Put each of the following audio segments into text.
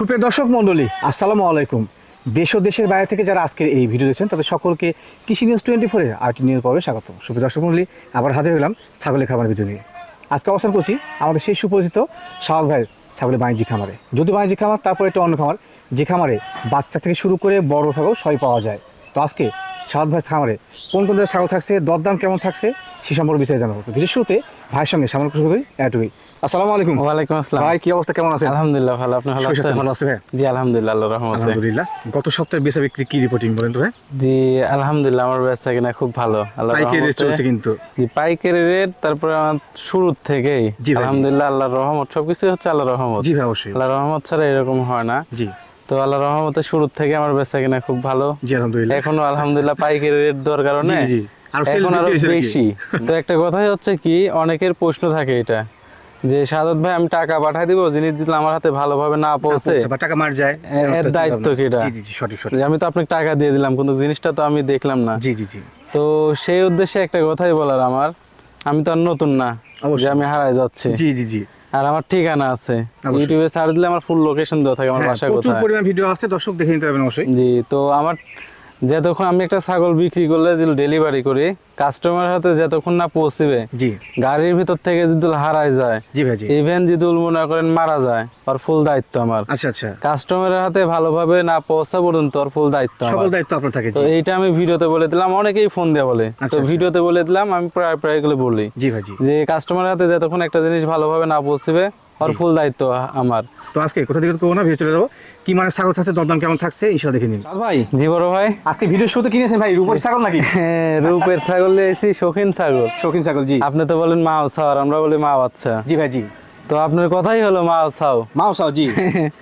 সুপ্রিয় দর্শক মণ্ডলী, আসসালামু আলাইকুম। দেশ ও দেশের বাইরে থেকে যারা আজকের এই ভিডিও দেখছেন, তাদের সকলকে কৃষি নিউজ টোয়েন্টি ফোরের আরেকটি নিউজ পর্বে স্বাগত। সুপ্রিয় দর্শক মণ্ডলী, আবার হাজির হলাম ছাগলের খামার ভিডিও নিয়ে। আজকে অবস্থান করছি আমাদের সেই সুপরিচিত শাহবাগ ভাইয়ের ছাগলের বাণিজ্যিক খামারে। যদি বাণিজ্যিক খামার, তারপর একটা অন্য খামার, যে খামারে বাচ্চা থেকে শুরু করে বড় ছাগল সবই পাওয়া যায়। তো আজকে শাহবাগ ভাইয়ের খামারে কোন কোন ছাগল থাকছে, দরদাম কেমন থাকছে, সে সম্পর্কে বিষয়ে জানাব। ভিডিও শুরুতে ভাইয়ের সঙ্গে সামনে করি এটুকুই আসসালামু আলাইকুম। ওয়ালাইকুম আসসালাম। ভাই কি অবস্থা? কেমন আছে আলহামদুলিল্লাহ ভালো। আপনি ভালো আছেন? ভালো আছে ভাই? জি আলহামদুলিল্লাহ আল্লাহর রহমতে। আলহামদুলিল্লাহ। গত সপ্তাহের বেচা বিক্রি কি রিপোর্টিং বলেন তো ভাই? জি আলহামদুলিল্লাহ আমার ব্যবসা কিনা খুব ভালো আল্লাহর পাইকারি রেট চলছে কিন্তু। জি পাইকারি রেট তারপরে আমার শুরুর থেকেই। আলহামদুলিল্লাহ আল্লাহর রহমত সবকিছু হচ্ছে আল্লাহর রহমত। জি ভাই অবশ্যই। আল্লাহর রহমত ছাড়া এরকম হয় না। জি। তো আল্লাহর রহমতে শুরুর থেকে আমার ব্যবসা কিনা খুব ভালো। জি আলহামদুলিল্লাহ। এখনও আলহামদুলিল্লাহ পাইকারি রেট দেওয়ার কারণে জি জি আর? বেশি। তো একটা কথাই হচ্ছে কি অনেকের প্রশ্ন থাকে এটা। যে সাদত ভাই আমি টাকা পাঠাই দিব জিনিস দিলে আমার হাতে ভালোভাবে না পৌঁছে। টাকা মার যায় এর দায়িত্ব। কি এটা? জি জি সঠিক সঠিক। আমি তো আপনাকে টাকা দিয়ে দিলাম কিন্তু জিনিসটা তো আমি দেখলাম না। জি জি জি। তো সেই উদ্দেশ্যে একটা কথাই বলার আমার আমি তো আর নতুন না। যে আমি হারাই যাচ্ছি। জি জি জি। আর আমার ঠিকানা আছে। ইউটিউবে সার্চ দিলে আমার ফুল লোকেশন দেওয়া থাকে আমার হ্যাঁ, বাসা প্রচুর পরিমাণ ভিডিও আসছে দর্শক দেখে নিতে পারবেন অবশ্যই। জি তো আমার যতক্ষণ আমি একটা ছাগল বিক্রি করলে যে ডেলিভারি করি কাস্টমার হাতে যতক্ষণ না পৌঁছবে জি। গাড়ির ভিতর থেকে যদি হারাই যায় জি ভাই জি। ইভেন যদি মনে করেন মারা যায় ওর ফুল দায়িত্ব আমার। আচ্ছা আচ্ছা। কাস্টমারের হাতে ভালোভাবে না পৌঁছা পর্যন্ত ওর ফুল দায়িত্ব আমার। সকল দায়িত্ব আপনার থাকে তো জি এইটা আমি ভিডিওতে বলে দিলাম অনেকেই ফোন দিয়ে বলে। আচ্ছা, তো আচ্ছা। ভিডিওতে বলে দিলাম আমি প্রায় প্রায় এগুলো বলি। জি ভাই জি। যে কাস্টমারের হাতে যতক্ষণ একটা জিনিস ভালোভাবে না পৌঁছবে ওর ফুল দায়িত্ব আমার। তো আজকে কোথা থেকে করব না? ভিডিও চলে যাব। কি মানে ছাগল থাকছে দরদাম কেমন থাকছে ইনশাল্লাহ দেখে নিন। ভাই। জি বড় ভাই। আজকে ভিডিও শুধু কিনেছেন ভাই রূপের ছাগল নাকি? হ্যাঁ, রূপের ছাগল এসি শৌখিন ছাগল। শৌখিন ছাগল জি। আপনি তো বলেন মা ছাও আমরা বলি মা বাচ্চা জি ভাই জি। তো আপনার কথাই হলো মা ছাও। মাও সাও জি।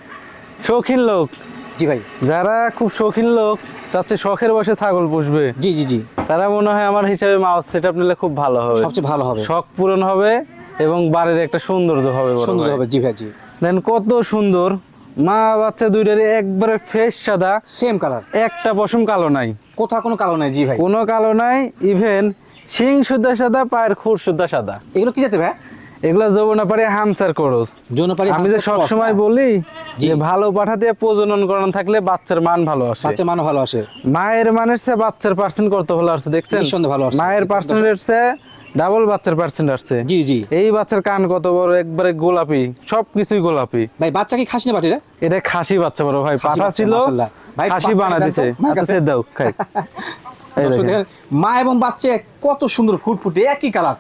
শৌখিন লোক। জি ভাই। যারা খুব শৌখিন লোক চাচ্ছে শখের বসে ছাগল পুষবে। জি জি জি। তারা মনে হয় আমার হিসাবে মাউস সেট আপ নিলে খুব ভালো হবে। সবচেয়ে ভালো হবে। শখ পূরণ হবে। এবং বাড়ির একটা সৌন্দর্য হবে সুন্দর হবে জি ভাই জি। দেন কত সুন্দর। মা বাচ্চা দুইটারই একবারে ফ্রেশ সাদা। সেম কালার একটা পশম কালো নাই। কোথাও কোনো কালো নাই জি ভাই। কোনো কালো নাই ইভেন শিং সুদ্ধা সাদা পায়ের খুর সুদ্ধা সাদা। এগুলো কি যেতে ভাই? এগুলা যৌবনা পারে হামসার করস। যৌনপাড়ি আমি যে সবসময় বলি যে ভালো পাঠা দিয়ে প্রজনন করানো থাকলে বাচ্চার মান ভালো আসে। বাচ্চা মানও ভালো আসে। মায়ের মানের চেয়ে বাচ্চার পার্সেন্ট কত ভালো আসছে দেখছেন। মায়ের পার্সেন্টের চেয়ে ডাবল বাচ্চার পার্সেন্ট আসছে। জি জি। এই বাচ্চার কান কত বড়? একবারে গোলাপি। সবকিছুই গোলাপি। ভাই বাচ্চা কি খাসি না বাটি রে এটা খাসি বাচ্চা বড় ভাই। পাঠা ছিল। ভাই, খাসি বানা দিছে। আচ্ছা। দাও খাই। মা এবং বাচ্চা কত সুন্দর ফুটফুটে একই কালার।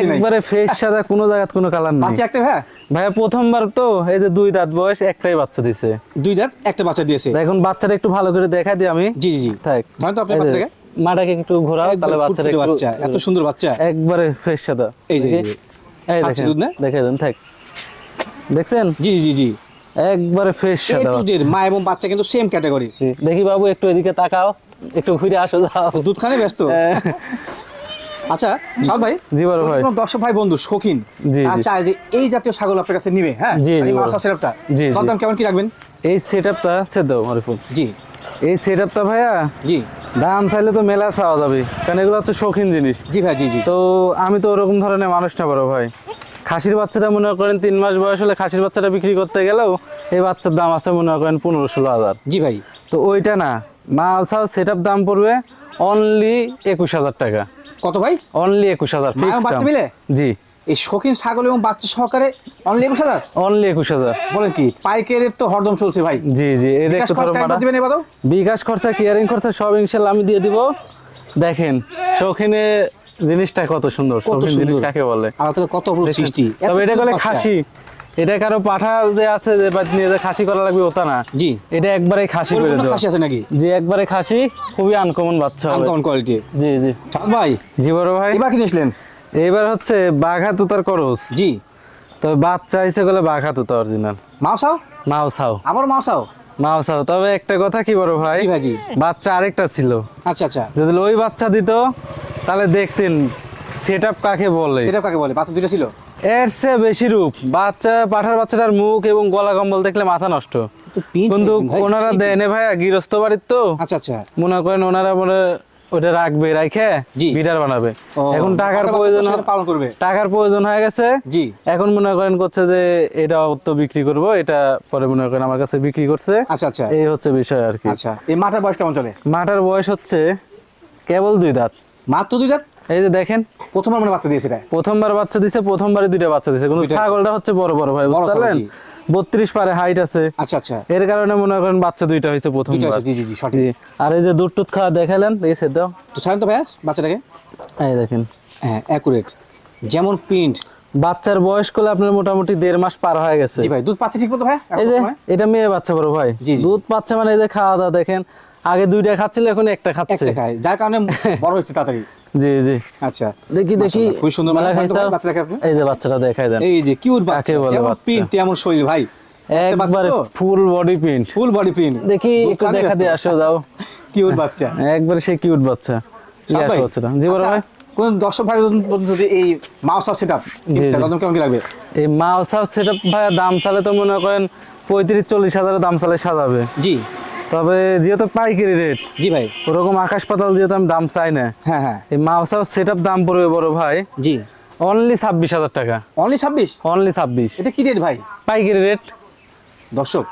একবারে ফ্রেশ সাদা কোনো জায়গায় কোনো কালার নেই। বাচ্চা একটা ভাই ভাইয়া প্রথমবার তো এই যে দুই দাঁত বয়স একটাই বাচ্চা দিছে। দুই দাঁত একটা বাচ্চা দিয়েছে। এখন বাচ্চাটা একটু ভালো করে দেখা দিই আমি। জি জি থাক। ধরেন তো আপনার এই বাচ্চাটাকে। মাটাকে একটু ঘোরাও তাহলে বাচ্চাটা বাচ্চা এত সুন্দর বাচ্চা। একবারে ফ্রেশ সাদা। এই যে? এই দেখেন দুধ না? দেখে দেন থাক। দেখছেন? জি জি জি। একবারে ফ্রেশ সাদা মা এবং বাচ্চা কিন্তু সেম ক্যাটাগরি দেখি বাবু একটু এদিকে তাকাও একটু ঘুরে আসো যাও। দুধ খানে ব্যস্ত? আচ্ছা সাল ভাই জি বড় ভাই। কোনো দর্শক ভাই বন্ধু শৌখিন জি, আর যে এই জাতীয় ছাগল আপনার কাছে নিবে হ্যাঁ? জি, জি, এই সেটআপটা জি, জি। দাম কেমন কি রাখবেন? এই সেট দাও মারিফুল জি। এই সেট আপটা ভাইয়া? জি। দাম চাইলে তো মেলা চাওয়া যাবে। কারণ এগুলো হচ্ছে শৌখিন জিনিস। জি ভাই জি জি তো আমি তো ওরকম ধরনের মানুষ না বড় ভাই। খাসির বাচ্চাটা মনে করেন তিন মাস বয়স হলে খাসির বাচ্চাটা বিক্রি করতে গেলেও এই বাচ্চার দাম আছে মনে করেন পনেরো ষোলো হাজার। জি ভাই। তো ওইটা না মাল সাল সেট দাম পড়বে অনলি একুশ হাজার টাকা। কত ভাই? অনলি একুশ হাজার বাচ্চা মিলে? জি। এই শৌখিন ছাগল এবং বাচ্চা সহকারে অনলি একুশ হাজার? অনলি একুশ হাজার। বলেন কি পাইকারের তো হরদম চলছে ভাই। জি জি বিকাশ খরচ কেয়ারিং খরচা সব ইনশাল্লাহ আমি দিয়ে দিব। দেখেন শৌখিনে জিনিসটা কত সুন্দর শৌখিন জিনিস কাকে বলে? কত সৃষ্টি। তবে এটা বলে খাসি। এটা কারও পাঠা যে আছে যে নিয়ে যে খাসি করা লাগবে ওটা না। জি। এটা একবারে খাসি করে খাসি আছে নাকি? যে একবারে খাসি খুবই আনকমন বাচ্চা আনকমন কোয়ালিটি জি জি। ভাই। জি বড় ভাই। এবার কি নিয়েছিলেন এবার হচ্ছে বাঘা তুতার করস। জি। তবে বাচ্চা হিসেবে গেলে বাঘা তুতা অরিজিনাল মাউসাও? মাও ছাও আবার মাউসাও? মাও ছাও তবে একটা কথা কি বড় ভাই? জি ভাই বাচ্চা আরেকটা ছিল। আচ্ছা আচ্ছা। যদি ওই বাচ্চা দিত তাহলে দেখতেন সেট কাকে বলে। সেটা কাকে বলে? বাচ্চা দুইটা ছিল? এর চেয়ে বেশি রূপ। বাচ্চা পাঠার বাচ্চাটার মুখ এবং গলা কম্বল দেখলে মাথা নষ্ট। কিন্তু ওনারা দেয় না ভাইয়া গৃহস্থ বাড়ির তো। আচ্ছা আচ্ছা। মনে করেন ওনারা মনে ওটা রাখবে রাখে। বিডার বানাবে। এখন টাকার প্রয়োজন পালন করবে। টাকার প্রয়োজন হয়ে গেছে। জি। এখন মনে করেন করছে যে এটা তো বিক্রি করব এটা পরে মনে করেন আমার কাছে বিক্রি করছে। আচ্ছা আচ্ছা। এই হচ্ছে বিষয় আর কি। আচ্ছা এই মাটার বয়স কেমন চলে? মাটার বয়স হচ্ছে কেবল দুই দাঁত। মাত্র দুই দাঁত? এই যে দেখেন। প্রথমবার মানে বাচ্চা দিয়েছে এটা? প্রথমবার বাচ্চা দিয়েছে প্রথমবারে দুইটা বাচ্চা দিছে। কিন্তু ছাগলটা হচ্ছে বড় বড় ভাই বুঝতে পারলেন। বত্রিশ পারে হাইট আছে। আচ্ছা আচ্ছা। এর কারণে মনে করেন বাচ্চা দুইটা হয়েছে জি জি জি সঠিক। আর এই যে দুধ টুধ খাওয়া দেখালেন এই সে তো ছাড়েন তো ভাইয়া বাচ্চাটাকে। এই দেখেন। হ্যাঁ অ্যাকুরেট যেমন প্রিন্ট বাচ্চার বয়স করলে আপনার মোটামুটি দেড় মাস পার হয়ে গেছে। জি ভাই দুধ পাচ্ছে ঠিক মতো ভাই এই যে এটা মেয়ে বাচ্চা বড় ভাই। দুধ পাচ্ছে মানে এই যে খাওয়া দাওয়া দেখেন আগে দুইটা খাচ্ছিল এখন একটা খাচ্ছে। খায়। যার কারণে বড় হচ্ছে তাড়াতাড়ি। জি জি। আচ্ছা। দেখি দেখি। খুবই সুন্দর মেলা মানে আপনি? এই যে বাচ্চাটা দেখাই দেন। এই যে কিউট বাচ্চা যেমন বাচ্চা? শরীর ভাই? একবারে full body print full body print দেখি একটু দেখা দিয়ে আসো দাও কিউট বাচ্চা। একবারে সেই কিউট বাচ্চা। বাচ্চাটা। জি বড় আচ্ছা, ভাই। কোন দর্শক ভাই যদি এই মাউস সেটআপ। কেমন কি লাগবে? এই মাউস হাউস সেটা ভাই দাম চালে তো মনে করেন পঁয়ত্রিশ চল্লিশ হাজারের দাম চালে সাজাবে। জি। তবে যেহেতু পাইকারি রেট জি ভাই। ওরকম আকাশ পাতাল যেহেতু আমি দাম চাই না হ্যাঁ হ্যাঁ। এই মাউস সেট দাম পড়বে বড় ভাই জি। অনলি ছাব্বিশ হাজার টাকা। অনলি ছাব্বিশ? অনলি ছাব্বিশ। এটা কি রেট ভাই? পাইকারি রেট দর্শক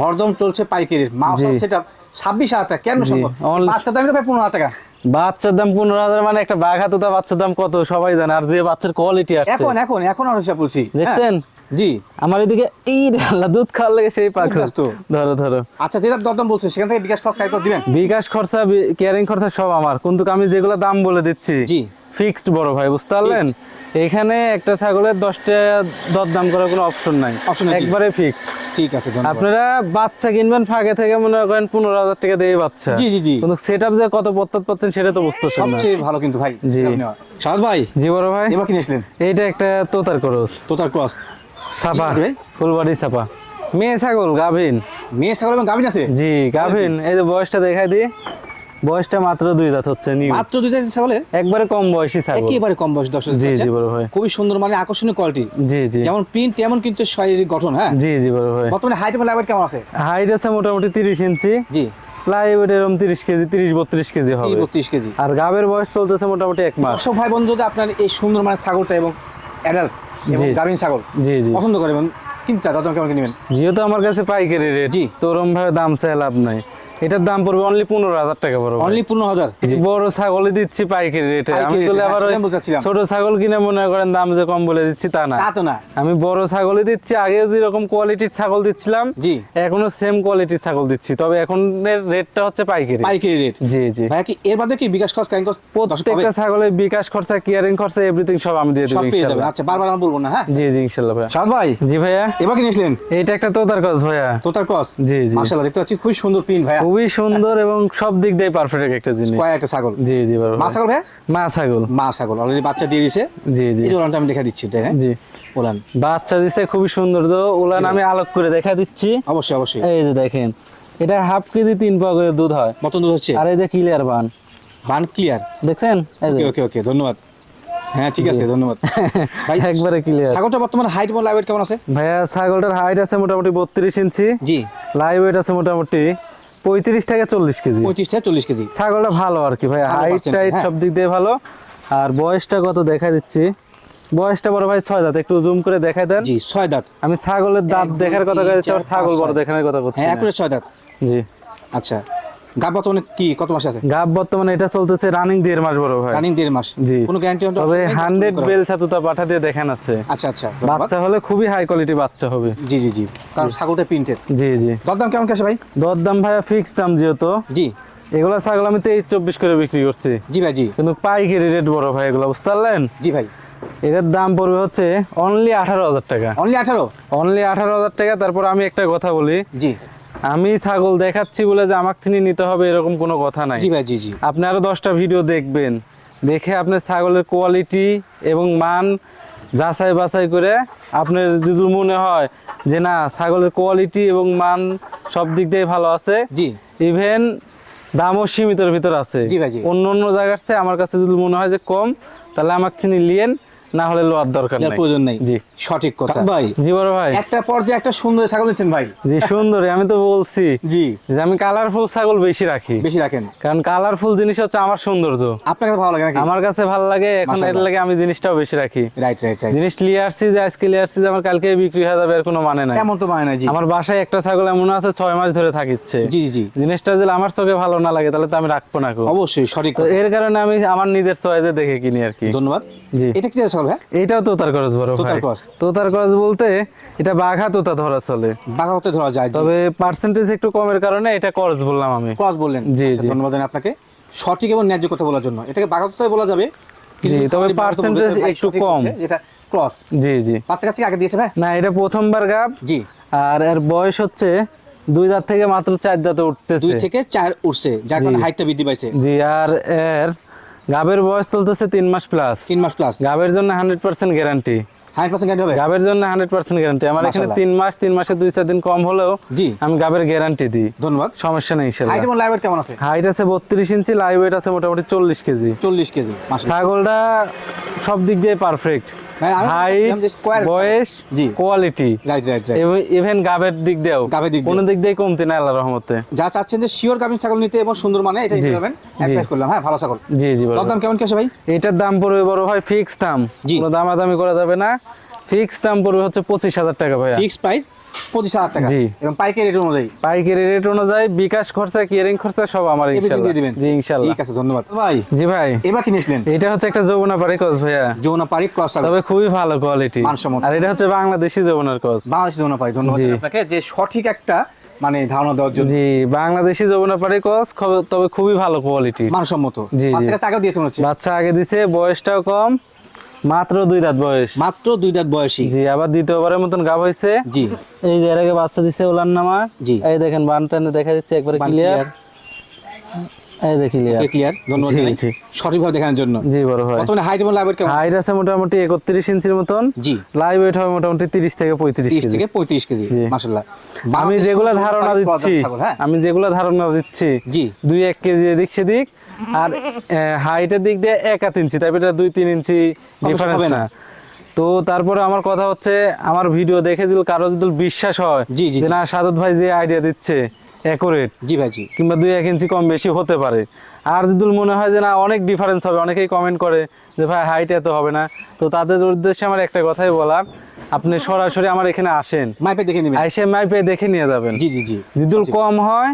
হরদম চলছে পাইকারি মাউস জি। অফ সেটআপ ছাব্বিশ হাজার টাকা কেন সম্ভব? বাচ্চা দাম তো ভাই পনেরো হাজার টাকা। বাচ্চার দাম পনেরো হাজার মানে একটা বাঘ হাতে বাচ্চার দাম কত সবাই জানে। আর যে বাচ্চার কোয়ালিটি আসছে। এখন এখন এখন আমি হিসাব বলছি। হ্যাঁ। দেখছেন? জি। আমার এদিকে এই আল্লাহ দুধ খাওয়ার লাগে সেই পাখি। ধরো ধরো। আচ্ছা যেটা দরদাম বলছে সেখান থেকে বিকাশ খরচ দিবেন? বিকাশ খরচা কেয়ারিং খরচা সব আমার। কিন্তু আমি যেগুলো দাম বলে দিচ্ছি জি। ফিক্সড বড় ভাই বুঝতে পারলেন? এখানে একটা ছাগলের দশটা দর দাম করার কোনো অপশন নাই। একবারে ফিক্সড ঠিক আছে আপনারা বাচ্চা কিনবেন ফাঁকে থেকে মনে করেন পনেরো হাজার টাকা দিয়ে বাচ্চা। জি জি জি। কিন্তু সেট যে কত পাচ্ছেন সেটা তো বুঝতেছেন না। সবচেয়ে ভালো কিন্তু ভাই জি। সাদ ভাই জি বড় ভাই। এবার কিনে এইটা একটা তোতার করস। তোতার ক্রস। ছাপা। ফুলবাড়ি ছাপা মেয়ে ছাগল গাভিন। মেয়ে ছাগল এবং গাভিন আছে? জি গাভিন। এই যে বয়সটা দেখাই দি বয়সটা মাত্র দুই দাঁত হচ্ছে মাত্র দুইটা ছাগলের? একবারে কম বয়সী ছাগল। একেবারে কম বয়স দর্শক জি জি বড় ভাই। খুবই সুন্দর মানে আকর্ষণীয় কোয়ালিটি জি জি। যেমন প্রিন্ট তেমন কিন্তু শারীরিক গঠন হ্যাঁ? জি জি বড় ভাই। বর্তমানে হাইট এবং লাইট কেমন আছে? হাইট আছে মোটামুটি তিরিশ ইঞ্চি। জি। প্লাইউড এরকম তিরিশ কেজি তিরিশ বত্রিশ কেজি হবে। বত্রিশ কেজি। আর গাবের বয়স চলতেছে মোটামুটি এক মাস। ভাই বন্ধু যদি আপনার এই সুন্দর মানে ছাগলটা এবং অ্যাডাল্ট এবং। গাভিন ছাগল জি জি পছন্দ করে কিনতে চায় তখন কেমন কিনবেন যেহেতু আমার কাছে পাইকারি রেট জি। তো ওরম ভাবে দাম চাই লাভ নাই এটার দাম পড়বে অনলি পনেরো হাজার টাকা ভাই। অনলি পনেরো হাজার? বড় ছাগলই দিচ্ছি পাইকারি রেটে আমি বলে আবার। ছোট ছাগল কিনে মনে করেন দাম যে কম বলে দিচ্ছি তা না। আমি বড় ছাগলই দিচ্ছি আগেও যেরকম কোয়ালিটির ছাগল দিচ্ছিলাম জি। এখনও সেম কোয়ালিটির ছাগল দিচ্ছি। তবে এখনের রেটটা হচ্ছে পাইকারি। পাইকারি রেট জি জি। ভাইয়া কি এর বাদে কি বিকাশ খরচ ক্যারিং খরচ? প্রত্যেকটা ছাগলের বিকাশ খরচা কেয়ারিং খরচা এভরিথিং সব আমি দিয়ে সব দেবো পেয়ে যাবেন। আচ্ছা বারবার আমি বলব না হ্যাঁ? জি জি ইনশাল্লাহ ভাইয়া। সাদ ভাই জি ভাইয়া। এবার কিনে এসলেন এইটা একটা তোতার কাজ ভাইয়া। তোতার ক্রস জি জি। মাশাআল্লাহ দেখতে পাচ্ছি খুব সুন্দর প্রিন্ট ভাইয়া। খুবই সুন্দর এবং সব দিক দিয়ে পারফেক্ট একটা জিনিস। কয় একটা ছাগল। জি জি মা ছাগল ভাইয়া মা ছাগল। মা ছাগল। অলরেডি বাচ্চা দিয়ে দিছে। জি জি। এই ওলানটা আমি দেখা দিচ্ছি তাই হ্যাঁ? জি। ওলান বাচ্চা দিছে খুবই সুন্দর তো। ওলান আমি আলোক করে দেখা দিচ্ছি। অবশ্যই অবশ্যই। এই যে দেখেন এটা হাফ কেজি তিন পাওয়া করে দুধ হয়। মতন দুধ হচ্ছে? আর এই যে ক্লিয়ার বান। বান ক্লিয়ার দেখছেন? ওকে ওকে ওকে ধন্যবাদ। হ্যাঁ ঠিক আছে ধন্যবাদ। ভাই একবারে ক্লিয়ার ছাগলটা বর্তমানে হাইট এবং লাইভ কেমন আছে? ভাইয়া ছাগলটার হাইট আছে মোটামুটি বত্রিশ ইঞ্চি জি। লাইভ ওয়েট আছে মোটামুটি পঁয়ত্রিশ থেকে চল্লিশ কেজি। পঁয়ত্রিশ থেকে চল্লিশ কেজি। ছাগলটা ভালো আর কি ভাই হাইট টাইট হ্যাঁ। সব দিক দিয়ে ভালো। আর বয়সটা কত দেখা দিচ্ছি। বয়সটা বড় ভাই ছয় দাঁত একটু জুম করে দেখাই দেন। জি ছয় দাঁত। আমি ছাগলের দাঁত দেখার কথা কইছি, আর ছাগল বড় দেখার দেখানোর কথা করছি হ্যাঁ না। একুরে ছয় দাঁত। জি। আচ্ছা। গাব বর্তমানে কি কত মাসে আছে? গাব বর্তমানে এটা চলতেছে রানিং দেড় মাস বড় ভাই। রানিং দেড় মাস। জি। কোনো গ্যারান্টি তবে হান্ড্রেড বেল ছাতুটা পাঠা দিয়ে দেখান আছে। আচ্ছা আচ্ছা বাচ্চা হলে খুবই হাই কোয়ালিটি বাচ্চা হবে। জি জি জি। কারণ ছাগলটা প্রিন্টেড জি জি। দরদাম কেমন কাছে ভাই? দর দাম ফিক্স দাম যেহেতু। জি। এগুলা ছাগল আমি তেইশ চব্বিশ করে বিক্রি করছি। জি ভাই জি। কিন্তু পাইকারি রেট বড় ভাই এগুলো বুঝতে পারলেন? জি ভাই। এটার দাম পড়বে হচ্ছে অনলি আঠারো হাজার টাকা। অনলি আঠারো? অনলি আঠারো হাজার টাকা তারপর আমি একটা কথা বলি। জি। আমি ছাগল দেখাচ্ছি বলে যে আমার থেকে নিতে হবে এরকম কোনো কথা নাই। জি ভাই জি জি। আপনি আরও দশটা ভিডিও দেখবেন। দেখে আপনার ছাগলের কোয়ালিটি এবং মান যাচাই বাছাই করে আপনার যদি মনে হয় যে না ছাগলের কোয়ালিটি এবং মান সব দিক দিয়ে ভালো আছে জি। ইভেন দামও সীমিতের ভিতর আছে। জি ভাই, জি। অন্য অন্য জায়গার চেয়ে আমার কাছে যদি মনে হয় যে কম তাহলে আমাকে তিনি লিয়েন না হলে লোয়ার দরকার নাই। প্রয়োজন নেই। জি। সঠিক কথা। ভাই জি বড় ভাই। একটা পর্যায়ে একটা সুন্দর ছাগল নিচ্ছেন ভাই। জি সুন্দরী আমি তো বলছি জি। যে আমি কালারফুল ছাগল বেশি রাখি। বেশি রাখেন। কারণ কালারফুল জিনিস হচ্ছে আমার সৌন্দর্য। আপনার কাছে ভালো লাগে নাকি? আমার কাছে ভালো লাগে এখন এর লাগে আমি জিনিসটাও বেশি রাখি। রাইট রাইট রাইট জিনিস নিয়ে আসছি যে আজকে নিয়ে আসছি যে আমার কালকে বিক্রি হয়ে যাবে এর কোনো মানে নাই। এমন তো মানে না জি। আমার বাসায় একটা ছাগল এমন আছে ছয় মাস ধরে থাকিচ্ছে। জি জি জিনিসটা যদি আমার চোখে ভালো না লাগে তাহলে তো আমি রাখব না। অবশ্যই সঠিক কথা। এর কারণে আমি আমার নিজের চয়েসে দেখে কিনি আর কি। ধন্যবাদ। জি। এটা কি ছাগল? ভাই এইটাও তোতার খরচ বড় তোতার খরচ। তোতার খরচ বলতে এটা বাঘা তোতা ধরা চলে। বাঘা হতে ধরা যায় তবে পার্সেন্টেজ একটু কমের কারণে এটা খরচ বললাম আমি। ক্রস বললেন। জি, আচ্ছা, ধন্যবাদ আপনাকে। সঠিক এবং ন্যায্য কথা বলার জন্য। এটাকে বাঘা কথাই বলা যাবে? কিছু জি, কিছু তবে খামারি বাঘা কথা বলবে, percentage ভাই একটু কম। এটা ক্রস জি জি। বাচ্চা কাছে আগে দিয়েছে ভাই? না এটা প্রথমবার গাব। জি। আর এর বয়স হচ্ছে দুই দাঁত থেকে মাত্র চার দাঁতে দুই থেকে চার উঠছে যার কারণে। হাইটটা বৃদ্ধি পাইছে। জি আর এর গাবের বয়স চলতেছে তিন মাস প্লাস তিন মাস প্লাস গাবের জন্য hundred percent guarantee hundred percent guarantee হবে? গাবের জন্য হান্ড্রেড পার্সেন্ট গ্যারান্টি আমার এখানে মাশাআল্লাহ। মাস তিন মাসে দুই চার দিন কম হলেও জি। আমি গাবের গ্যারান্টি দিই। ধন্যবাদ। সমস্যা নেই হাইট এবং লাইভ কেমন আছে? হাইট আছে বত্রিশ ইঞ্চি লাইভ ওয়েট আছে মোটামুটি চল্লিশ কেজি। চল্লিশ কেজি ছাগলটা সব দিক দিয়ে পারফেক্ট বয়স কোয়ালিটি ইভেন গাবের দিক দিয়েও। দিক কোনো দিক দিয়ে কমতি না রহমতে। যা চাচ্ছেন যে শিওর গাভিন ছাগল নিতে এবং সুন্দর মানে এটা নিতে পারবেন অ্যাডভাইস করলাম হ্যাঁ ভালো ছাগল। জি জি দাম কেমন কি আছে ভাই? এটার দাম পড়বে বড় ভাই ফিক্স দাম। কোনো দামাদামি করা যাবে না। ফিক্স দাম পড়বে হচ্ছে পঁচিশ হাজার টাকা ভাইয়া। ফিক্স প্রাইস পঁচিশ হাজার টাকা। জি। এবং পাইকারি রেট অনুযায়ী। পাইকারি রেট অনুযায়ী বিকাশ খরচা কিয়ারিং খরচা সব আমার দিয়ে দিবেন। জি ইনশাল্লাহ। ঠিক আছে ধন্যবাদ। ভাই। জি ভাই। এবার কি নিয়েছিলেন এটা হচ্ছে একটা যৌবনা পারি কস ভাইয়া। যৌনা পারি ক্রস তবে খুবই ভালো কোয়ালিটি মানসম্মত। আর এটা হচ্ছে বাংলাদেশি যৌবনার কস বাংলাদেশ যৌনা পারি ধন্যবাদ আপনাকে যে সঠিক একটা মানে ধারণা দেওয়ার জন্য। জি বাংলাদেশি যৌবনা পারি কস তবে খুবই ভালো কোয়ালিটি মানসম্মত। জি। বাচ্চা কাছে দিয়েছে মনে হচ্ছে। বাচ্চা আগে দিছে বয়সটাও কম। মাত্র দুই রাত বয়স। মাত্র দুই দাঁত বয়সী। জি আবার দ্বিতীয়বারের মতন গাব হয়েছে। জি। এই যে এর আগে বাচ্চা দিছে ওলার নামা। জি। এই দেখেন বান টানে দেখা যাচ্ছে একবারে ক্লিয়ার এই যে ক্লিয়ার ওকে ক্লিয়ার ধন্যবাদ। সঠিকভাবে দেখানোর জন্য। জি বড় ভাই। হাইট এবং লাইভ কেমন? হাইট আছে মোটামুটি একত্রিশ ইঞ্চির মতন। জি। লাইভ ওয়েট হবে মোটামুটি তিরিশ থেকে পঁয়ত্রিশ তিরিশ কেজি। থেকে পঁয়ত্রিশ কেজি জি। মাসাল্লাহ আমি যেগুলা ধারণা দিচ্ছি হ্যাঁ? আমি যেগুলা ধারণা দিচ্ছি জি। দুই এক কেজি এদিক সেদিক আর হাইটের দিক দিয়ে এক আধ ইঞ্চি তারপরে এটা দুই তিন ইঞ্চি ডিফারেন্স হবে না। তো তারপরে আমার কথা হচ্ছে আমার ভিডিও দেখে যদি কারও যদি বিশ্বাস হয় জি, জি, যে না সাদত ভাই যে আইডিয়া দিচ্ছে অ্যাকুরেট জি ভাই জি। কিংবা দুই এক ইঞ্চি কম বেশি হতে পারে। আর যদি মনে হয় যে না অনেক ডিফারেন্স হবে অনেকেই কমেন্ট করে যে ভাই হাইট এত হবে না। তো তাদের উদ্দেশ্যে আমার একটা কথাই বলার আপনি সরাসরি আমার এখানে আসেন। মাইপে দেখে নেবেন। আইসে মাইপে দেখে নিয়ে যাবেন। জি জি জি। যদি কম হয়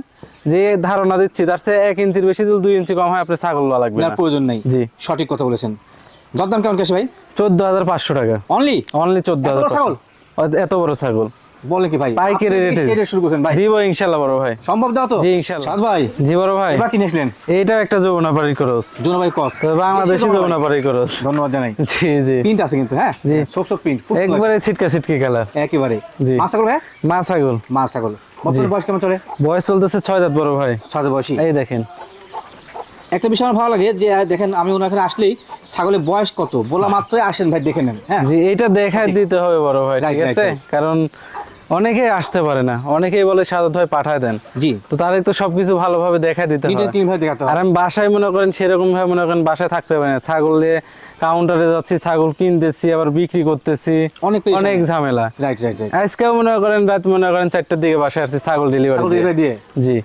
যে ধারণা দিচ্ছি তার চেয়ে এক ইঞ্চির বেশি যদি দুই ইঞ্চি কম হয় আপনি ছাগল লওয়া লাগবে না প্রয়োজন নেই। জি। সঠিক কথা বলেছেন। দরদাম কেমন কেসে ভাই চোদ্দ হাজার পাঁচশো টাকা। অনলি অনলি চোদ্দ হাজার ছাগল? এত বড় ছাগল। বলে কি ভাই পাইকারি রেটে। সেই রেট শুরু করছেন? ভাই দিব ইনশাল্লাহ বড় ভাই। সম্ভব দাও তো? জি, ইনশাল্লাহ। সাদ ভাই জি বড় ভাই। এবার কিনেছিলেন এইটা একটা খরচ। বাংলাদেশি খরচ। ধন্যবাদ জানাই। জি জি। প্রিন্ট আছে কিন্তু হ্যাঁ? জি। সব সব প্রিন্ট একবারে ছিটকা ছিটকি কালার একেবারে। জি। মাছ ছাগল ভাই? মা ছাগল। মাছ বয়স কেমন চলে? বয়স চলতেছে ছয় দাঁত বড় ভাই। সাদে বয়সী। এই দেখেন। একটা বিষয় আমার ভালো লাগে যে দেখেন আমি ওনার এখানে আসলেই ছাগলের বয়স কত? বলা মাত্রই আসেন ভাই দেখে নেন হ্যাঁ? জি এইটা দেখাই দিতে হবে বড় ভাই ঠিক আছে? কারণ অনেকেই আসতে পারে না। অনেকেই বলে সাদত ভাই পাঠায় দেন। জি। তো তাদের তো সবকিছু ভালোভাবে দেখাই দিতে হয় তিন ভাই দেখাতে আর আমি বাসায় মনে করেন সেরকম ভাবে মনে করেন বাসায় থাকতে পারি না। ছাগল দিয়ে কাউন্টারে যাচ্ছি ছাগল কিনতেছি আবার বিক্রি করতেছি। অনেক অনেক ঝামেলা। রাইট রাইট আজকেও মনে করেন রাত মনে করেন চারটার দিকে বাসায় আসছি ছাগল ডেলিভারি দিয়ে। জি।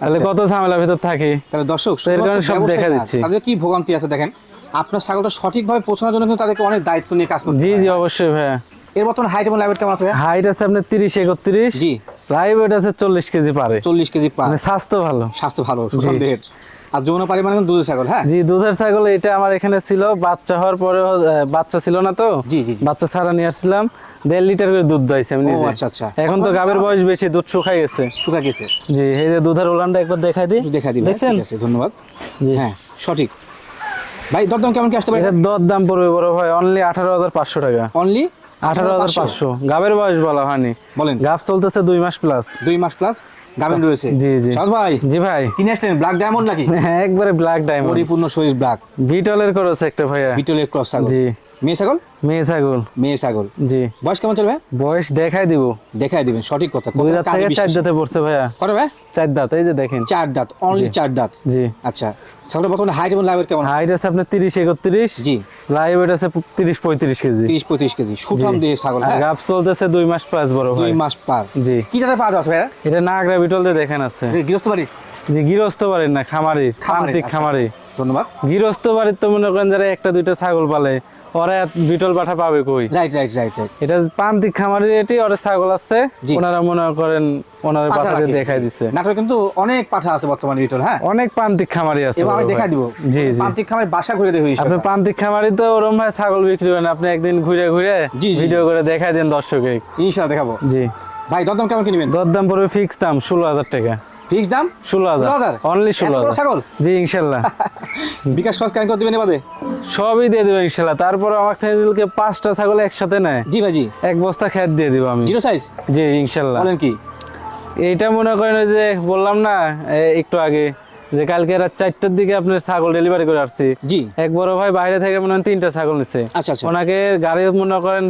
তাহলে আচ্ছা। কত ঝামেলা ভিতর থাকি? তাহলে দর্শক এর কারণে সব দেখা দিচ্ছি। তাদের কি ভোগান্তি আছে দেখেন? আপনার ছাগলটা সঠিকভাবে পৌঁছানোর জন্য কিন্তু তাদেরকে অনেক দায়িত্ব নিয়ে কাজ করতে জি। জি অবশ্যই ভাইয়া। এর বর্তমানে হাইট এবং লাইভ কেমন আছে হাইট আছে আপনার তিরিশ একত্রিশ। জি। লাইভ আছে চল্লিশ কেজি পারে। চল্লিশ কেজি পা মানে স্বাস্থ্য ভালো। স্বাস্থ্য ভালো সুসন্দেহের আর যৌন পারি মানে দুধের ছাগল হ্যাঁ? জি দুধের ছাগল এটা আমার এখানে ছিল। বাচ্চা হওয়ার পরে বাচ্চা ছিল না তো। জি, জি। বাচ্চা ছাড়া নিয়ে আসছিলাম। দেড় লিটার করে দুধ দইছে আমি নিজে। আচ্ছা, আচ্ছা। এখন তো গাবের বয়স বেশি দুধ শুকাই গেছে। শুকা গেছে। জি এই যে দুধের ওলানটা একবার দেখাই দিই। দেখাই দেখা দিবেন দেখছেন? ধন্যবাদ। জি। হ্যাঁ সঠিক। ভাই দরদাম কেমন কি আসতে পারে? এটার দর দাম পড়বে বড় ভাই অনলি আঠারো হাজার পাঁচশো টাকা। অনলি আঠারো হাজার পাঁচশো। গাবের বয়স বলা হয়নি। বলেন। গাব চলতেছে দুই মাস প্লাস দুই মাস প্লাস গাভিন রয়েছে? জি, জি। সাজ ভাই? জি ভাই। কিনে আসলেন ব্ল্যাক ডায়মন্ড নাকি? হ্যাঁ একবারে ব্ল্যাক ডায়মন্ড পরিপূর্ণ শরীর ব্ল্যাক বিটলের করেছে একটা ভাইয়া। বিটলের ক্রস জি। মেয়ে ছাগল? মেয়ে ছাগল। মেয়ে ছাগল। জি। বয়স কেমন চলবে? বয়স দেখাই দিব। দেখাই দিবেন সঠিক কথা। দুই দাঁত থেকে চার দাঁতে পড়ছে ভাইয়া। কত ভাই? চার দাঁত এই যে দেখেন। চার দাঁত অনলি চার দাঁত। জি। আচ্ছা ছাগলটা বর্তমানে হাইট এবং কেমন? হাইট আছে আপনার তিরিশ একত্রিশ। জি। লাইভ ওয়েট আছে তিরিশ পঁয়ত্রিশ কেজি। তিরিশ পঁয়ত্রিশ কেজি। সুঠাম দিয়ে ছাগল হ্যাঁ? গাপ চলতেছে দুই মাস প্লাস বড় দুই মাস পার। জি। কি জাতের পাওয়া যাচ্ছে ভাইয়া? এটা নাগরা বিটল দিয়ে দেখেন আছে। গৃহস্থ বাড়ি? যে গৃহস্থ বাড়ির না খামারি খামারি, আচ্ছা, খামারি। ধন্যবাদ। গৃহস্থ বাড়ির তো মনে করেন যারা একটা দুইটা ছাগল পালে ওরা বিটল পাঠা পাবে কই? রাইট রাইট রাইট রাইট এটা খামারের এটি ওরা ছাগল আছে। ওনারা মনে করেন ওনারা পাঠা দিয়ে দেখাই নাটোরে কিন্তু অনেক পাঠা আছে বর্তমানে বিটল হ্যাঁ? অনেক খামারি আছে এবার আমি দেখাই দিব। জি জি। খামার বাসা ঘুরে দেবে আপনি প্রান্তিক খামারি তো ওরম ভাই ছাগল বিক্রি করেন আপনি একদিন ঘুরে ঘুরে ভিডিও করে দেখাই দেন দর্শকে ইনশাআল্লাহ দেখাবো। জি। ভাই দরদাম কেমন কিনবেন? দরদাম পড়বে ফিক্স দাম ষোলো হাজার টাকা। ফিক্স দাম? ষোলো হাজার। 16,000? অনলি ষোলো হাজার। ছাগল? জি ইনশাল্লাহ। বিকাশ খরচ কেন করে দিবেন বাদে সবই দিয়ে দেবো ইনশাল্লাহ। তারপরে আমার থেকে পাঁচটা ছাগল একসাথে নেয়। জি ভাই জি। এক বস্তা খেত দিয়ে দিব আমি। জিরো সাইজ জি ইনশাল্লাহ। বলেন কি? এইটা মনে করেন যে বললাম না একটু আগে যে কালকে রাত চারটার দিকে আপনার ছাগল ডেলিভারি করে আসছি। জি। এক বড় ভাই বাইরে থেকে মনে হয় তিনটা ছাগল নিচ্ছে আচ্ছা ওনাকে গাড়ি মনে করেন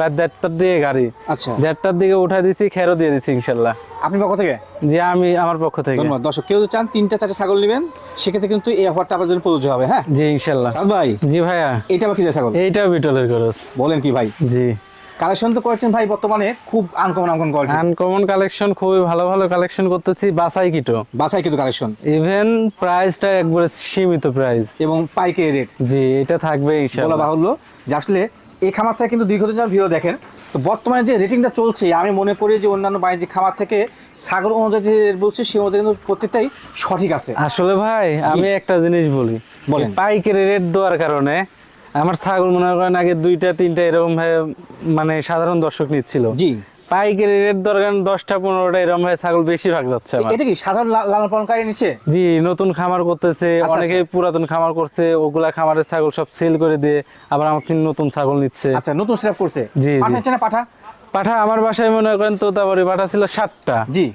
রাত দেড়টার দিকে গাড়ি। আচ্ছা। দেড়টার দিকে উঠাই দিচ্ছি খেরও দিয়ে দিচ্ছি ইনশাল্লাহ। আপনি পক্ষ থেকে? যে আমি আমার পক্ষ থেকে। ধন্যবাদ। দর্শক কেউ চান তিনটা চারটা ছাগল নেবেন সেক্ষেত্রে কিন্তু এই অফারটা আপনার জন্য প্রযোজ্য হবে হ্যাঁ? জি ইনশাল্লাহ। ভাই জি ভাইয়া। এটা আবার কি ছাগল? এইটাও বিটলের খরচ বলেন কি ভাই? জি। কালেকশন তো করেছেন ভাই বর্তমানে খুব uncommon uncommon quality uncommon collection খুবই ভালো ভালো কালেকশন করতেছি বাসাই কিটো। বাসাই কিন্তু কালেকশন ইভেন প্রাইসটা একবারে সীমিত প্রাইস এবং পাইকারি রেট জি এটা থাকবে বলা বাহুল্য যে আসলে এই খামার থেকে কিন্তু দীর্ঘদিন যারা ভিডিও দেখেন। তো বর্তমানে যে রেটিংটা চলছে আমি মনে করি যে অন্যান্য বাণিজ্যিক খামার থেকে সাগর অনুযায়ী যে রেট বলছে সে অনুযায়ী কিন্তু প্রত্যেকটাই সঠিক আছে। আসলে ভাই আমি একটা জিনিস বলি পাইকারি রেট দেওয়ার কারণে আমার ছাগল মনে করেন আগে দুইটা তিনটা এরকম ভাবে মানে সাধারণ দর্শক নিচ্ছিল। জি। পাইকারি রেট দেওয়ার কারণে দশটা পনেরোটা এরকম ভাবে ছাগল বেশি ভাগ যাচ্ছে আমার। এটা কি সাধারণ লালন পালনকারী নিচ্ছে জি নতুন খামার করতেছে আচ্ছা, অনেকে পুরাতন খামার করছে ওগুলা খামারের ছাগল সব সেল করে দিয়ে আবার আমার নতুন ছাগল নিচ্ছে। আচ্ছা নতুন সেট করছে। জি। পাঠা? পাঠা আমার বাসায় মনে করেন তোতাবাড়ি পাঠা ছিল সাতটা। জি।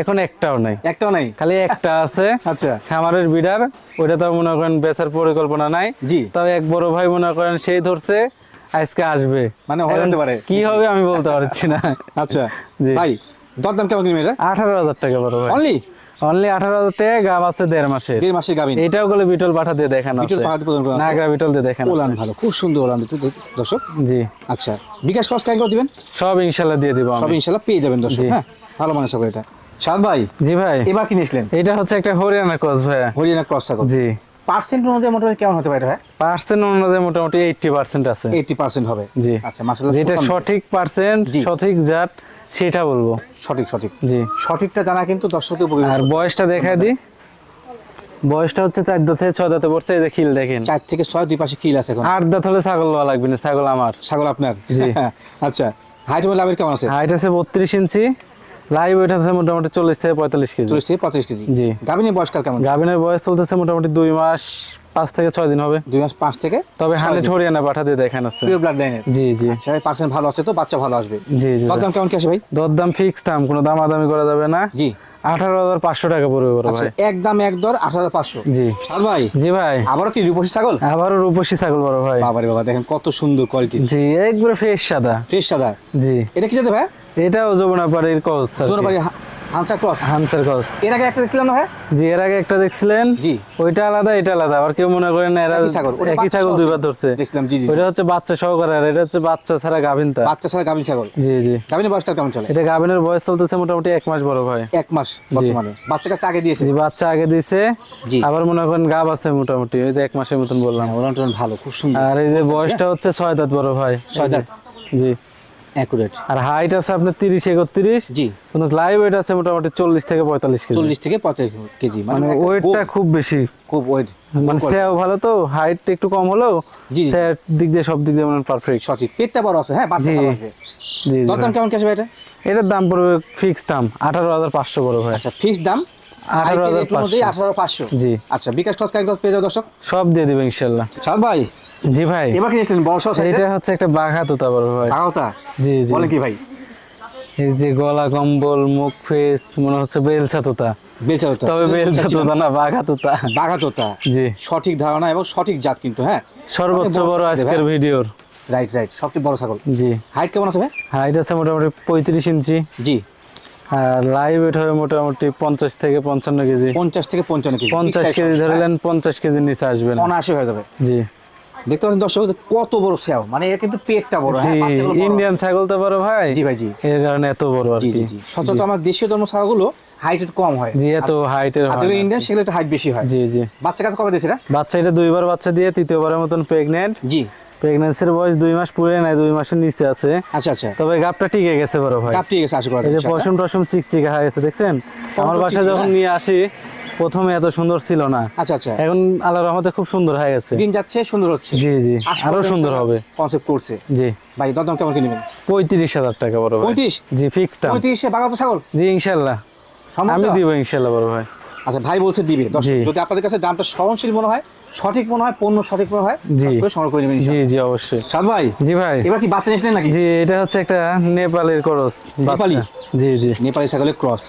এখন একটাও নাই। একটাও নাই? খালি একটা আছে। আচ্ছা। খামারের বিডার ওইটা তো মনে করেন বেচার পরিকল্পনা নাই। জি। তবে এক বড় ভাই মনে করেন সেই ধরছে আজকে আসবে। মানে যেতে পারে। কি হবে আমি বলতে পারছি না। আচ্ছা। জি। ভাই দরদাম কেমন কিনবে এটা? আঠারো হাজার টাকা বড় ভাই। অনলি অনলি আঠারো হাজার টাকা গাব আছে দেড় মাসে দেড় মাসের গাবিন এটাও গেলে বিটল পাঠা দিয়ে দেখানো বিটল পাহাড় প্রদান করা। নাগরা বিটল দিয়ে দেখানো ওলান ভালো খুব সুন্দর ওলান দিতে দর্শক। জি। আচ্ছা বিকাশ খরচ কেন করে দিবেন? সব ইনশাল্লাহ দিয়ে দিব সব আমি ইনশাল্লাহ পেয়ে যাবেন দর্শক হ্যাঁ? ভালো মানুষ হবে এটা। সাদ ভাই জি ভাই। এবার কি নিয়েছিলেন? এটা হচ্ছে একটা হরিয়ানা ক্রস ভাইয়া। হরিয়ানা ক্রস ছাগল। জি। পার্সেন্ট অনুযায়ী মোটামুটি কেমন হতে পারে এটা পার্সেন্ট অনুযায়ী মোটামুটি এইটটি পার্সেন্ট আছে। এইটি পার্সেন্ট হবে। জি। আচ্ছা মাসাল্লাহ যেটা সঠিক পার্সেন্ট সঠিক জাত সেটা বলব। সঠিক সঠিক। জি। সঠিকটা জানা কিন্তু দর্শকদের উপকৃত আর বয়সটা দেখা দি বয়সটা হচ্ছে চার দাঁত থেকে ছয় দাঁতে পড়ছে এই যে খিল দেখেন। চার থেকে ছয় দুই পাশে খিল আছে এখন। আট দাঁত হলে ছাগল লওয়া লাগবে না ছাগল আমার। ছাগল আপনার। জি। আচ্ছা হাইট এবং লাভের কেমন আছে? হাইট আছে বত্রিশ ইঞ্চি। লাইভ ওয়েট আছে মোটামুটি চল্লিশ থেকে পঁয়তাল্লিশ কেজি। চল্লিশ থেকে পঁচিশ কেজি। জি। গাভিনী বয়সকাল কেমন? গাভিনের বয়স চলতেছে মোটামুটি দুই মাস পাঁচ থেকে ছয় দিন হবে। দুই মাস পাঁচ থেকে তবে হান্ড্রেড হরিয়ানা পাঠা দিয়ে দেখান আছে। পিওর ব্লাড লাইনের জি জি। আচ্ছা পার্সেন্ট ভালো আছে তো? বাচ্চা ভালো আসবে। জি জি দরদাম কেমন কি আছে ভাই? দরদাম ফিক্স দাম কোনো দামাদামি করা যাবে না। জি। আঠারো হাজার পাঁচশো টাকা পড়বে বড় আচ্ছা ভাই। একদম এক দর আট হাজার পাঁচশো। জি। সাদ ভাই জি ভাই। আবারও কি রূপসী ছাগল? আবারও রূপসী ছাগল বড় ভাই। বাবারে বাবা দেখেন কত সুন্দর কোয়ালিটি জি একবারে ফ্রেশ সাদা। ফ্রেশ সাদা। জি। এটা কি যেতে ভাই? এটাও যমুনাপাড়ির ক্রস হামসার কস এর আগে একটা দেখছিলাম না জি এর আগে একটা দেখছিলেন। জি। ওইটা আলাদা এটা আলাদা। আবার কেউ মনে করেন না এরা একই ছাগল, ওটা একই বাচ্চা ছাগল সহ দুইবার ধরছে। দেখছিলাম জি জি জি। হচ্ছে বাচ্চা সহকারে আর এটা হচ্ছে বাচ্চা ছাড়া গাভিনটা বাচ্চা ছাড়া গাভিন ছাগল। জি জি। গাভিনের বয়সটা কেমন চলে? এটা গাভিনের বয়স চলতেছে মোটামুটি এক মাস বড় ভাই এক মাস বর্তমানে। বাচ্চা কাছে আগে দিয়েছে। জি বাচ্চা আগে জি। আবার মনে করেন গাব আছে মোটামুটি ওই যে এক মাসের মতন বললাম। ওলান ভালো খুব সুন্দর। আর এই যে বয়সটা হচ্ছে ছয় দাঁত বড় ভাই ছয় দাঁত। জি। অ্যাকুরেট আর হাইট আছে আপনার তিরিশ একত্রিশ। জি। কিন্তু লাইভ ওয়েট আছে মোটামুটি চল্লিশ থেকে পঁয়তাল্লিশ কেজি। চল্লিশ থেকে পঁয়তাল্লিশ কেজি। মানে মানে ওয়েটটা খুব বেশি। খুব ওয়েট মানে সেও ভালো তো হাইট একটু কম হলেও জি। সে দিক দিয়ে সব দিক দিয়ে মানে পারফেক্ট সঠিক। পেটটা বড় আছে হ্যাঁ বাচ্চা ভালো আসবে। জি কেমন কি আসবে এটা? এটার দাম পড়বে ফিক্স দাম আচ্ছা দাম? আঠারো হাজার পাঁচশো। জি। আচ্ছা বিকাশ খরচ পেয়ে যাও দর্শক? সব দিয়ে দিবে ইনশাল্লাহ। সাদ ভাই। জি ভাই। এবার কি এসলেন বড় এটা হচ্ছে একটা বাঘা তোতা বড় ভাই। জি জি। বলেন কি ভাই? এই যে গলা কম্বল মুখ ফেস মনে হচ্ছে তোতা তোতা তবে তোতা না বাঘা তোতা বাঘা তোতা জি। সঠিক ধারণা এবং সঠিক জাত কিন্তু হ্যাঁ? সর্বোচ্চ বড় আজকের ভিডিওর। রাইট রাইট সবচেয়ে বড় ছাগল। জি। হাইট কেমন আছে ভাই? হাইট আছে মোটামুটি পঁয়ত্রিশ ইঞ্চি। জি। আর লাইভ ওয়েট হবে মোটামুটি পঞ্চাশ থেকে পঞ্চান্ন কেজি। পঞ্চাশ থেকে পঞ্চান্ন কেজি। পঞ্চাশ কেজি ধরলেন পঞ্চাশ কেজির নিচে আসবে না। অনায়াসে হয়ে যাবে। জি। দেখতে পাচ্ছেন দর্শক কত বড় সেও মানে এর কিন্তু পেটটা বড় হ্যাঁ ইন্ডিয়ান ছাগল তো বড় ভাই। জি ভাই জি। এর কারণে এত বড় আর জি জি সচরাচর আমার দেশীয় ধর্ম ছাগলগুলো হাইট কম হয়। জি এত হাইটের আর যেগুলো ইন্ডিয়ান সেগুলো একটু হাইট বেশি হয়। জি জি। বাচ্চা কাছে কবে দিয়েছে বাচ্চা এটা দুইবার বাচ্চা দিয়ে তৃতীয়বারের মতন প্রেগনেন্ট জি। প্রেগনেন্সির বয়স দুই মাস পুরে নাই দুই মাসের নিচে আছে। আচ্ছা আচ্ছা। তবে গাপটা টিকে গেছে বড় ভাই। কাপ ঠিক আছে আশা করা এই যায় যে পশম টসম চিকচিকা হয়ে গেছে দেখছেন? আমার বাসায় যখন হ্যাঁ? নিয়ে আসি প্রথমে এত সুন্দর ছিল না। আচ্ছা আচ্ছা। এখন আল্লাহ রহমতে খুব সুন্দর হয়ে গেছে। দিন যাচ্ছে সুন্দর হচ্ছে? জি জি। আরও সুন্দর হবে। কনসেপ্ট করছে। জি। ভাই দরদাম কেমন কি নেবেন? পঁয়ত্রিশ হাজার টাকা বড় ভাই। পঁয়ত্রিশ? জি ফিক্স দাম। পঁয়ত্রিশে বাগাতো ছাগল? জি ইনশাল্লাহ আমি দিব ইনশাল্লাহ বড় ভাই। আচ্ছা ভাই বলছে দিবে। যদি আপনাদের কাছে দামটা সহনশীল মনে হয় সঠিক মনে হয় পণ্য সঠিক মনে হয় সংগ্রহ করে নেবেন জি জি অবশ্যই। সাদ ভাই জি ভাই। এবার কি বাচ্চা নিয়েছিলেন নাকি? জি এটা হচ্ছে একটা নেপালের করস নেপালি? জি জি। নেপালি ছাগলের ক্রস।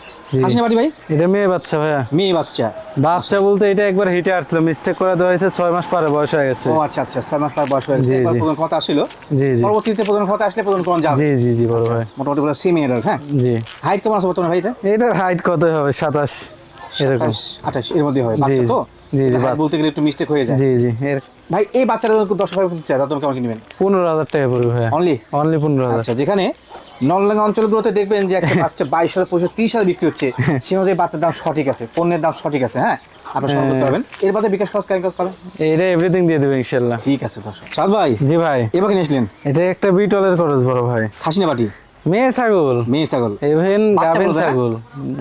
ভাই? এটা মেয়ে বাচ্চা ভাইয়া। মেয়ে বাচ্চা। বাচ্চা বলতে এটা একবার হিটে আসছিল মিস্টেক করে দেওয়া হয়েছে ছয় মাস পরে বয়স হয়ে গেছে। ও আচ্ছা আচ্ছা ছয় মাস পর বয়স হয়ে গেছে। জি। প্রধান ক্ষমতা আসছিল। জি জি। পরবর্তীতে প্রধান ক্ষমতা আসলে প্রধান ক্ষমতা যাবে। জি জি জি বড় ভাই। মোটামুটি বলে সেমি হ্যাঁ? জি। হাইট কেমন আছে বর্তমানে ভাই এটা? এটার হাইট কত হবে? সাতাশ এরকম। সাতাশ আঠাশ এর মধ্যে হবে। বাচ্চা তো? জি, জি, বলতে গেলে একটু মিস্টেক হয়ে যায়। জি জি এর ভাই এই বাচ্চাটা দশ ভাই চাই দাম কেমন কি নেবেন পনেরো হাজার টাকা পড়বে অনলি অনলি পনেরো হাজার। আচ্ছা যেখানে নলডাঙ্গা অঞ্চলগুলোতে দেখবেন যে একটা বাচ্চা বাইশ হাজার পঁচিশ তিরিশ হাজার বিক্রি হচ্ছে অনুযায়ী বাচ্চার দাম সঠিক আছে পণ্যের দাম সঠিক আছে হ্যাঁ? আপনি সংগ্রহ করতে পারবেন। এর বাদে বিকাশ খরচ কেন পাবেন। এটা এভরিথিং দিয়ে দেবে ইনশাল্লাহ। ঠিক আছে দর্শক। সাদ ভাই জি ভাই। এবার এটা একটা বিটলের খরচ বড় ভাই। খাসিনা বাটি। মেয়ে ছাগল। মেয়ে ছাগল। এভেন গাভিন ছাগল।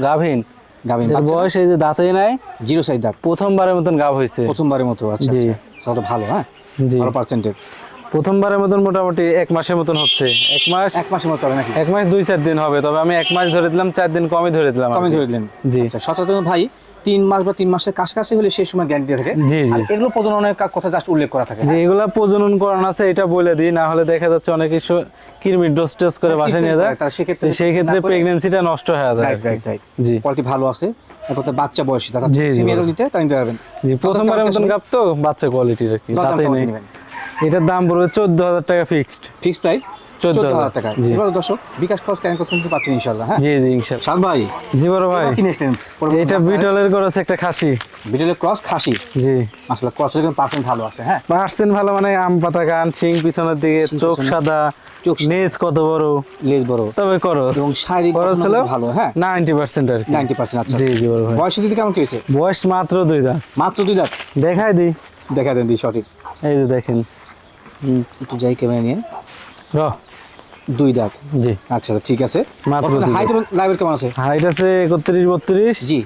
গাভিন। গাভিন বয়স এই যে দাঁতেই নাই জিরো সাইজ দাঁত। প্রথমবারের মতন গাভ হয়েছে। প্রথমবারের মতো আচ্ছা জি। আচ্ছা। ছাগলটা ভালো হ্যাঁ? ভালো পার্সেন্টেজ প্রথমবারের মতন মোটামুটি এক মাসের মতন হচ্ছে। এক মাস এক মাসের মতো নাকি? এক মাস দুই চার দিন হবে তবে আমি এক মাস ধরে দিলাম চার দিন কমই ধরে দিলাম কমই ধরে দিলেন। জি। আচ্ছা সচেতন ভাই তিন মাস বা তিন মাসের কাছাকাছি হলে সেই সময় গ্যারান্টি দিয়ে থাকে। আর এগুলো প্রজননের কথা জাস্ট উল্লেখ করা থাকে। যে এগুলা প্রজনন করানো আছে এটা বলে দিই না হলে দেখা যাচ্ছে অনেকে স- কৃমির ডোজ টোজ করে বাসায় নিয়ে যায়। তার সেক্ষেত্রে সেই ক্ষেত্রে না নষ্ট হয়ে যায়। রাইট রাইট রাইট জি। কোয়ালিটি ভালো আছে এরপর বাচ্চা বয়সী দাদা জি, জি, সিমিয়ারও নিতে তাই নিতে পারবেন। জি প্রথমবারের মতন গাপ তো বাচ্চা কোয়ালিটির আর কি তাতেই নেই। এটার দাম পড়বে চোদ্দ হাজার টাকা ফিক্সড ফিক্স প্রাইস 14,000 চোদ্দ হাজার টাকা এবার দর্শক বিকাশ খরচ কেন করতে পাচ্ছেন ইনশাল্লাহ হ্যাঁ? জি জি ইনশাল্লাহ সাদ ভাই জি বড় ভাই। কি নিয়েছিলেন এটা বিটলের একটা খাসি। বিটেলের ক্রস খাসি? জি। আসলে কিন্তু পার্সেন্ট ভালো আছে হ্যাঁ? পার্সেন্ট ভালো মানে আম পাতা কান শিং পিছনের দিকে চোখ সাদা চোখ নেজ কত বড়? লেজ বড়। তবে করস এবং শারীরিক হলো ভালো হ্যাঁ? নাইনটি পার্সেন্ট আর কি। নাইনটি পার্সেন্ট আচ্ছা জি জি বড় ভাই। বয়সী দিদি কেমন কি হয়েছে? বয়স মাত্র দুই দাঁত। মাত্র দুই দাঁত? দেখাই দিই। দেখা দেন দি সঠিক। এই যে দেখেন। হুম, একটু যাই ক্যামেরা নিয়ে। র। দুই দাঁত। জি। আচ্ছা ঠিক আছে। হাইট লাইভের কেমন আছে? হাইট আছে একত্রিশ বত্রিশ। জি।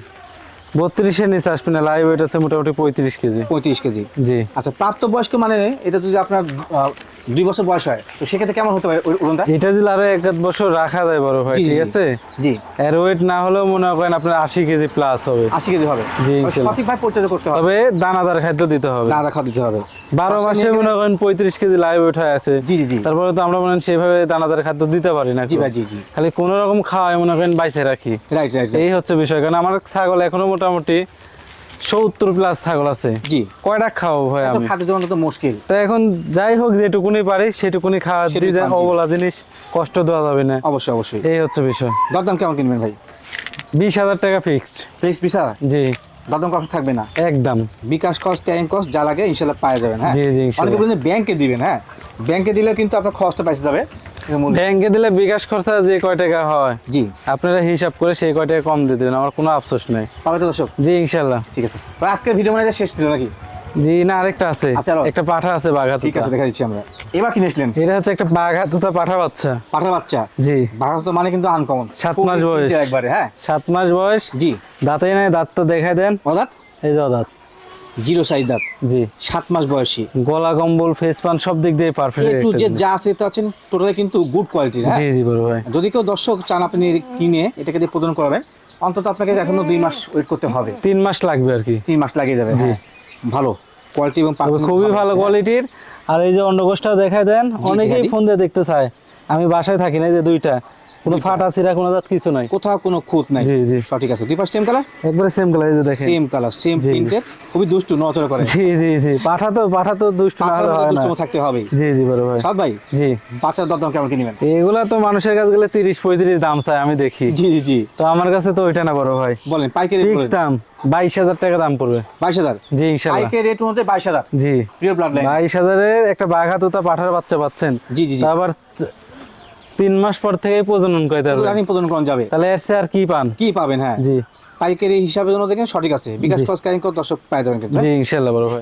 বত্রিশের নিচে আসবে না লাইভ ওয়েট আছে মোটামুটি পঁয়ত্রিশ কেজি। পঁয়ত্রিশ কেজি। জি। আচ্ছা প্রাপ্তবয়স্ক মানে এটা যদি আপনার দুই বছর বয়স হয়। তো সেক্ষেত্রে কেমন হতে পারে ওজনটা এটা যদি আরও এক বছর রাখা যায় বড় জি, ঠিক আছে? জি। এর ওয়েট না হলেও মনে করেন আপনার আশি কেজি প্লাস হবে। আশি কেজি হবে। জি, সঠিকভাবে পরিচর্যা করতে হবে। তবে দানাদার খাদ্য দিতে হবে। খাওয়া দিতে হবে। বারো মাসে মনে করেন পঁয়ত্রিশ কেজি লাইভ ওয়েট হয়ে আছে। জি জি তারপরে তো আমরা মনে হয় সেভাবে দানাদার খাদ্য দিতে পারি না জি জি জি। খালি কোনো রকম খাওয়াই মনে করেন বাইসে রাখি। রাইট রাইট এই হচ্ছে বিষয়। কারণ আমার ছাগল এখনও মোটামুটি সত্তর প্লাস ছাগল আছে। জি। কয়টা খাওয়াবো ভাই আমি? খাদ্য দেওয়ানো তো মুশকিল। তো এখন যাই হোক যেটুকুনি পারি সেটুকুনি খাওয়া দিয়ে। অবলা জিনিস কষ্ট দেওয়া যাবে না। অবশ্যই অবশ্যই। এই হচ্ছে বিষয়। দরদাম কেমন কিনবেন ভাই? বিশ হাজার টাকা ফিক্সড ফিক্স পিসা জি। দরদাম কষ্ট থাকবে না? একদম। বিকাশ কস্ট ক্যারিং কস্ট যা লাগে ইনশাল্লাহ পাওয়া যাবেন হ্যাঁ? জি, জি, অনেকে বলেন ব্যাংকে দিবেন হ্যাঁ? ব্যাংকে দিলে কিন্তু আপনার খরচটা বেঁচে যাবে। ব্যাংকে দিলে বিকাশ খরচা যে কয় টাকা হয় জি। আপনারা হিসাব করে সেই কয় টাকা কম দিয়ে দেবেন আমার কোনো আফসোস নেই। পাবে তো দর্শক? জি ইনশাল্লাহ। ঠিক আছে। আজকের ভিডিও মানে শেষ ছিল নাকি? জি না আরেকটা আছে। একটা পাঠা আছে বাঘা ঠিক আছে দেখা দিচ্ছি আমরা। এবার কি নিয়েছিলেন? এটা হচ্ছে একটা বাঘা তোতা পাঠা বাচ্চা। পাঠার বাচ্চা? জি। বাঘা তো মানে কিন্তু আনকমন সাত মাস বয়স। একবারে হ্যাঁ। সাত মাস বয়স। জি। দাঁতেই নাই দাঁত তো দেখাই দেন। অদাত? এই যে দাঁত জিরো সাইজ দাঁত। জি। সাত মাস বয়সী। গলা কম্বল ফেস পান সব দিক দিয়ে পারফেক্ট টু যে যা আছে তা আছেন টোটালি কিন্তু গুড কোয়ালিটির হ্যাঁ? জি জি বড় ভাই। যদি কেউ দর্শক চান আপনি কিনে এটাকে দিয়ে প্রদান করাবেন অন্তত আপনাকে এখনও দুই মাস ওয়েট করতে হবে। তিন মাস লাগবে আর কি। তিন মাস লাগিয়ে যাবে জি। হ্যাঁ। ভালো কোয়ালিটি এবং খুবই ভালো কোয়ালিটির আর এই যে অন্ডকোষটা দেখাই দেন অনেকেই ফোন দিয়ে দেখতে চায়। আমি বাসায় থাকি না এই যে দুইটা। কোনো ফাটা কিছু নাই। কোথাও কোনো খুঁত নাই। জি, জি। সঠিক আছে। দুই পাশ সেম কালার একবারে সেম কালার যে দেখেন। Same colour same. প্রিন্টের খুবই দুষ্টু করে। জি জি জি। পাঠা তো পাঠা তো দুষ্ট না হয় না। থাকতে হবে। জি জি বড় ভাই। সাদ ভাই? জি। বাচ্চার কেমন কিনবেন এগুলা তো মানুষের কাছে গেলে তিরিশ পঁয়ত্রিশ দাম চাই আমি দেখি। জি জি জি। তো আমার কাছে তো ওইটা না বড় ভাই। বলেন পাইকারি দাম বাইশ হাজার টাকা দাম পড়বে। বাইশ হাজার? জি ইনশাল্লাহ পাইকারি রেট মধ্যে বাইশ হাজার। জি। প্রিয় ব্লাড লাইন বাইশ হাজারের একটা বাঘা তোতা পাঠার বাচ্চা পাচ্ছেন। জি, জি, আবার তিন মাস পর থেকে প্রজনন করতে পারবে রানিং প্রজনন করা যাবে। তাহলে এর আর কি পান? কি পাবেন হ্যাঁ। জি। পাইকারি হিসাবে জন্য দেখেন সঠিক আছে। বিকাশ জি। খরচ কারিং দর্শক পাই যাবেন কিন্তু জি ইনশাআল্লাহ বড় ভাই।